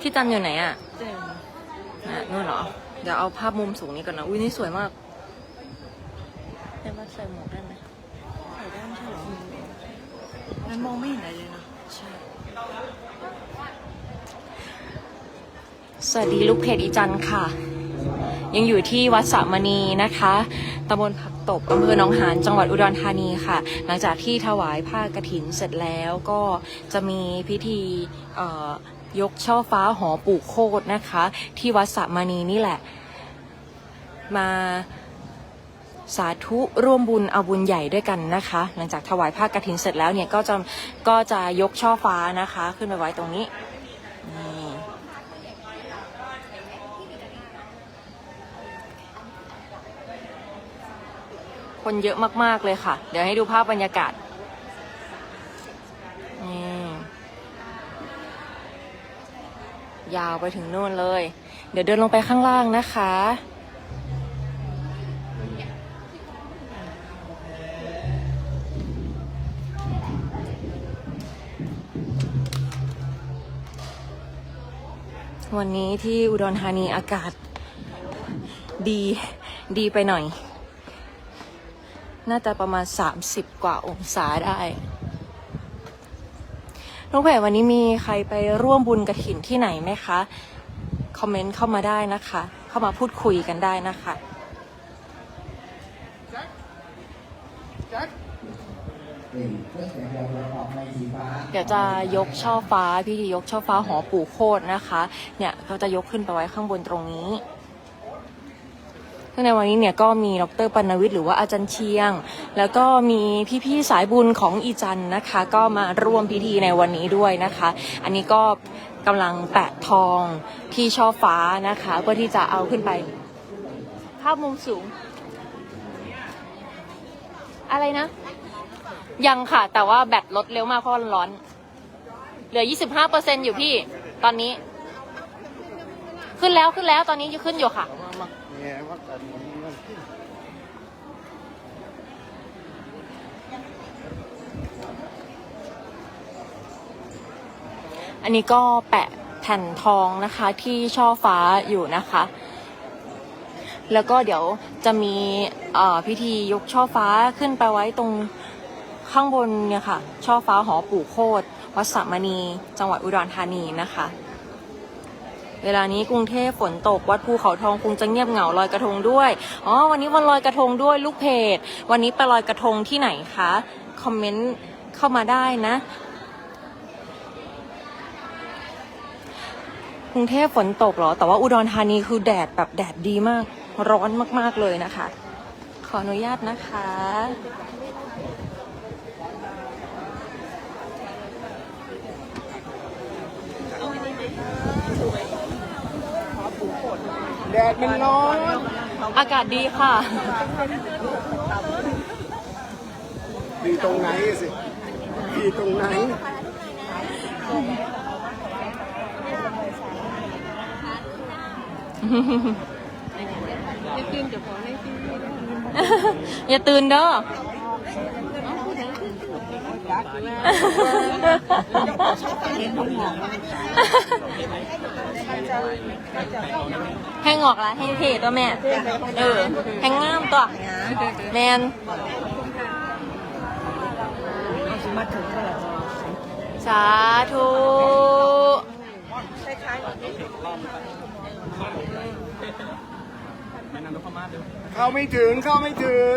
พี่จันอยู่ไหนอะเจ๋งน่ะนู่นเหรอ เดี๋ยวเอาภาพมุมสูงนี้ก่อนนะ อุ้ยนี่สวยมากเรียกว่าใส่หมวกได้ไหมใส่ได้ไม่ใช่เหรอมันมองไม่เห็นอะไรเลยนะใช่สวัสดีลูกเพจอีจันค่ะ ยังอยู่ที่วัดสามณีนะคะตำบลผักตบอำเภอหนองหานจังหวัดอุดรธานีค่ะ หลังจากที่ถวายผ้ากฐินเสร็จแล้วก็จะมีพิธีเอ่อ ยกช่อฟ้าหอปู่โคตนะคะ ที่วัดสามณีนี่แหละ มาสาธุร่วมบุญเอาบุญใหญ่ด้วยกันนะคะ หลังจากถวายผ้ากฐินเสร็จแล้วเนี่ยก็จะก็จะยกช่อฟ้านะคะ ขึ้นไปไว้ตรงนี้นี่คนเยอะมาก ๆ เลยค่ะ เดี๋ยวให้ดูภาพบรรยากาศ ยาวไปถึงนู่นเลย เดี๋ยวเดินลงไปข้างล่างนะคะ วันนี้ที่อุดรธานีอากาศ ดีดีไปหน่อย น่าจะประมาณ 30 กว่าองศาได้ น้องแผลวันนี้มีใครไปร่วมบุญกระถินที่ไหนไหมคะ คอมเมนต์เข้ามาได้นะคะ เข้ามาพูดคุยกันได้นะคะเดี๋ยวจะยกช่อฟ้าพิธียกช่อฟ้าหอปู่โคตรนะคะ เนี่ยก็จะยกขึ้นไปไว้ข้างบนตรงนี้ ซึ่งในวันนี้เนี่ยก็มีดรปัณวิทย์หรือว่าอาจารย์เชียง แล้วก็มีพี่ๆสายบุญของอีจันนะคะ ก็มาร่วมพิธีในวันนี้ด้วยนะคะ อันนี้ก็กำลังแปะทองที่ช่อฟ้านะคะเพื่อที่จะเอาขึ้นไป ภาพมุมสูง อะไรนะ ยังค่ะ แต่ว่าแบตลดเร็วมากเพราะมันร้อน เหลือ 25%อยู่พี่ ตอนนี้ ขึ้นแล้วขึ้นแล้วตอนนี้ขึ้นอยู่ค่ะ อันนี้ก็แปะแผ่นทองนะคะที่ช่อฟ้าอยู่นะคะ แล้วก็เดี๋ยวจะมีพิธียกช่อฟ้าขึ้นไปไว้ตรงข้างบนเนี่ยค่ะ ช่อฟ้าหอปู่โคตวัดสามณี จังหวัดอุดรธานีนะคะ เวลานี้กรุงเทพฝนตกวัดภูเขาทองคงจะเงียบเหงาลอยกระทงด้วย อ๋อ วันนี้วันลอยกระทงด้วยลูกเพจ วันนี้ไปลอยกระทงที่ไหนคะ คอมเมนต์เข้ามาได้นะ กรุงเทพฝนตกเหรอ แต่ว่าอุดรธานีคือแดดแบบแดดดีมาก ร้อนมากๆเลยนะคะ ขออนุญาตนะคะ แดดมันร้อนอากาศดีค่ะ ดีตรงไหนสิดีตรงไหนอย่าตื่นเด้อให้ ให้งอกละให้เทตัวแม่ เออให้งามตัว แมนสาธุเข้าไม่ถึง เข้าไม่ถึง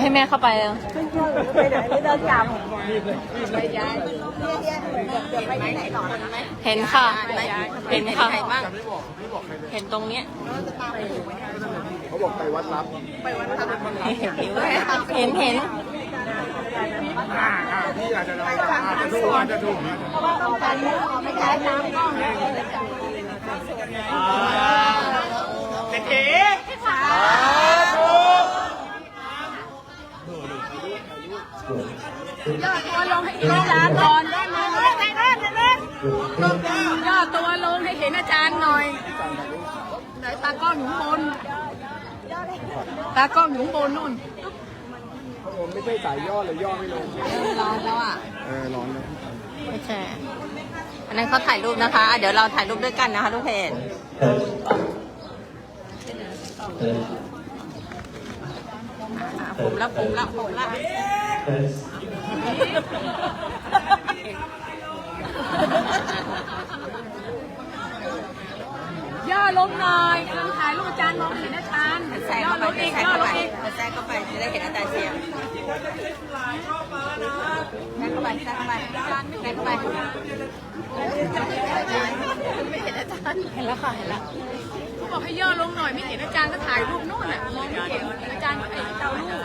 ให้แม่เข้าไปอะไปไหนไม่เดินกลับไปย้าเห็นค่ะ เห็นค่ะ เห็นตรงเนี้ยเขาบอกไปวัดรับไปวัดรับเห็นเห็นพี่อาจจะอาจจะถูกอาจจะถูกเพราะว่าเอาไปไม่ใช้น้ำก้องเศรษฐี ยอดตัวลงให้เห็นอาจารย์ก่อนได้ไหมได้ได้ได้ยอดตัวลงให้เห็นอาจารย์หน่อยไหนตากล้องอยู่บนตากล้องอยู่บนนู่นไม่ใช่สายย่อเลยย่อไม่ลงร้อนแล้วอะเออร้อนแล้วโอเคอันนั้นเขาถ่ายรูปนะคะเดี๋ยวเราถ่ายรูปด้วยกันนะคะทุกเพจผมละผมละผมละ ย่อลงหน่อยกำลังถ่ายรูปอาจารย์มองเห็นอาจารย์ย่อลงอีกย่อลงอีกแทรกเข้าไปจะได้เห็นอาจารย์เสียงแทรกเข้าไปแทรกเข้าไปแทรกเข้าไปเห็นแล้วค่ะเห็นแล้วเขาบอกให้ย่อลงหน่อยไม่เห็นอาจารย์ก็ถ่ายรูปนู่นน่ะมองไม่เห็นอาจารย์ไอ้เตารูป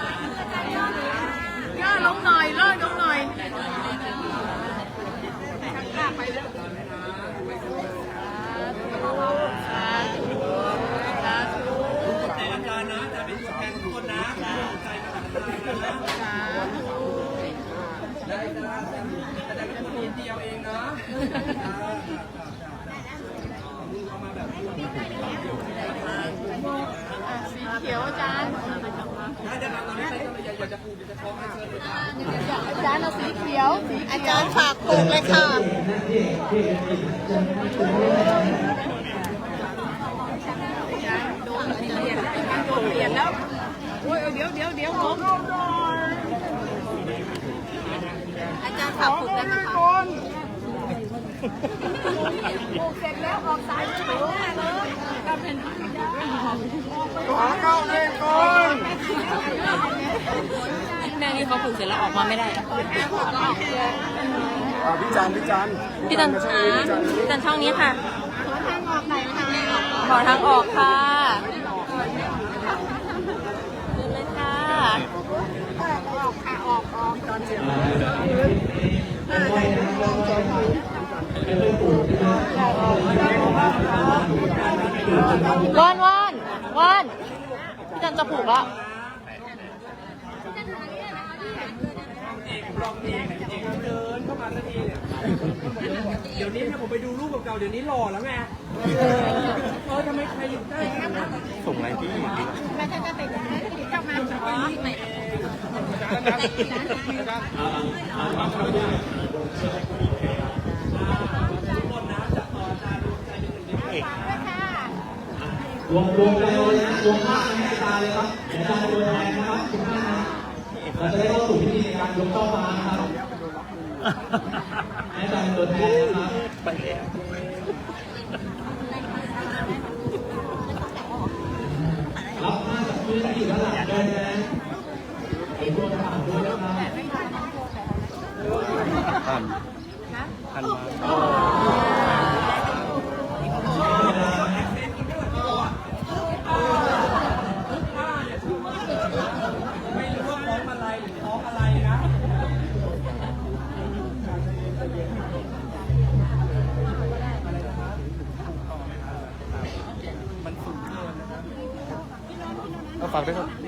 ย่อลงหน่อยย่อลงหน่อยข้างๆไปแล้วสาธุสาธุสีเขียวอาจารย์อาจารย์เอาสีเขียว อาจารย์ฝากปลูกเลยค่ะโดนเปลี่ยนโดนเปลี่ยนแล้วโอ้ยเดี๋ยวเดี๋ยวเดี๋ยวผมอาจารย์ฝากปลูกได้ไหมคะเสร็จแล้วออกสายไปหน้าเลยก็เป็นขอเข้าเลยก่อน แม่นี่เขาผูกเสร็จแล้วออกมาไม่ได้อ่าพี่จันพี่จันพี่จันมาช่ช้าวยพี่จันพี่จันช่องนี้ค่ะทางออกไหนทางไหนออกขอทางออกค่ะเดินเลยค่ะว่านว่านว่านพี่จันจะผูกแล้ว เดี๋ยผมไปดูรูปเก่าๆเดี๋ยวนี้หล่อแล้วไงเออทำไมใครอยู่ได้ขนาดนั้นส่งอะไรพี่รวมรวมไปเลยนะรวมภาพให้อาเลยครับเดี๋ยวอาจารย์จะโดนแทนนะครับทุกท่านนะเราจะได้เข้าสู่พิธีในการยกช่อฟ้านะครับให้อาจารย์เป็นตัวแทนนะครับ ไปแล้วรับมาจากพื้นที่อยู่ด้านหลังเลยนะเห็นตัวผ่านด้วยนะครับทันทันมา ฝากด้วยครับ